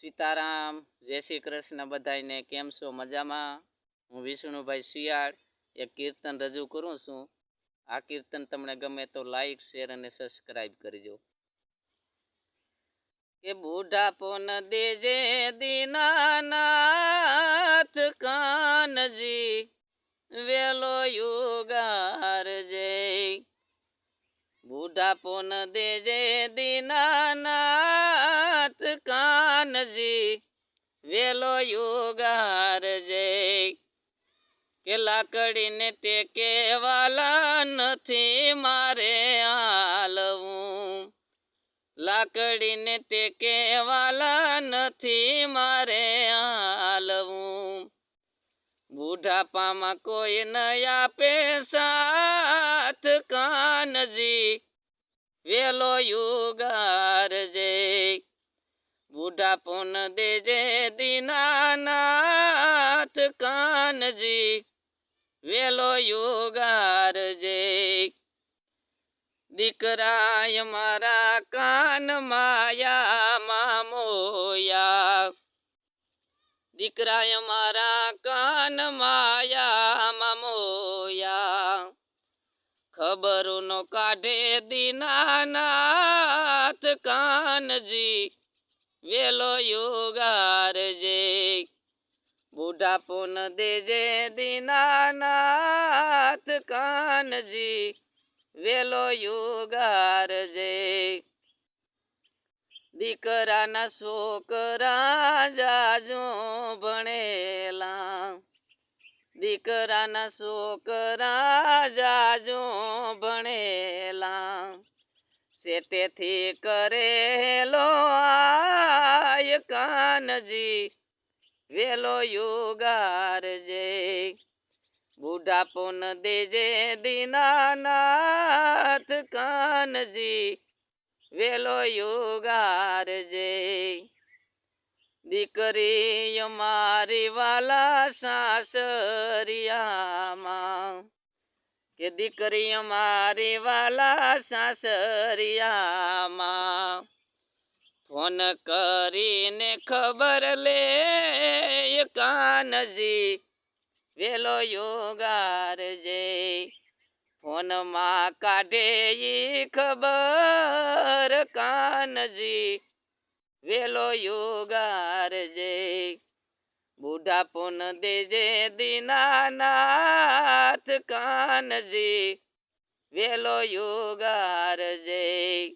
સીતારામ, જય શ્રી કૃષ્ણ બધાને કેમ છો? મજામાં? હું વિષ્ણુભાઈ શિયાળ. એક કીર્તન રજૂ કરું છું. આ કીર્તન તમને ગમે તો લાઈક શેર અને સબસ્ક્રાઈબ કરજો. કે બુઢાપો ન દેજે દીનાનાથ કાનજી, વેલો યુગાર જય. બુઢાપો ન દેજે દીનાનાથ કાનજી, વેલો યુગાર જય. કે લાકડીને તે કેવાલા નથી મારે હાલવું. લાકડીને તે કેવાલા નથી મારે હાલવું. બુઢાપામાં કોઈ ન આપે કાનજી, વેલો યુગાર જય. બુઢાપો ન દેજે દીનાનાથ કાનજી, વેલો યુગાર જે. દીકરાય મારા કાન માયા. મામોયા દીકરાય મારા કાન માયા. મામોયા ખબરો નો કાઢે દીનાનાથ કાનજી. વેલો યુગાર જય બુઢાપો ન દેજે દીનાનાથ કાનજી, વેલો યુગાર જય દીકરાના છોકરા જાજો ભણેલા, દીકરાના છોકરા જાજો ભણેલા. સેટેથી કરેલો આય કાનજી, વેલો યુગાર જે. બુઢાપોન દેજે દીનાનાથ કાનજી, વેલો યુગાર જે. દીકરી મારી વાલા સાસરિયામાં કે દીકરી અમારી વાલા સાસરિયામાં. ફોન કરીને ખબર લે કાનજી. વેલો યોગાર જે. ફોનમાં કાઢે ખબર કાનજી. વેલો યોગાર જય બુઢાપો ન દેજે દીનાનાથ કાનજી. વેલો યુગાર જે.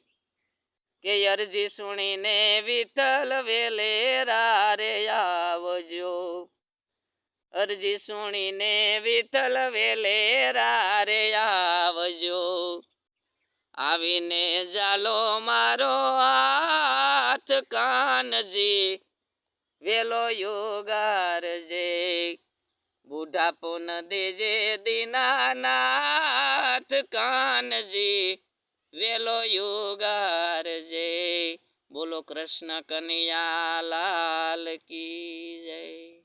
કે અરજી સુણીને વિઠ્ઠલ વેલે રારે આવજો. અરજી સુણીને વિઠ્ઠલ વેલે રારે આવજો. આવીને જાલો મારો હાથ કાનજી. વેલો યોગાર જે બુઢાપુન દેજે દીનાનાથ કાનજી. વેલો યોગાર જે, બોલો કૃષ્ણ કનૈયા લાલ કી જય.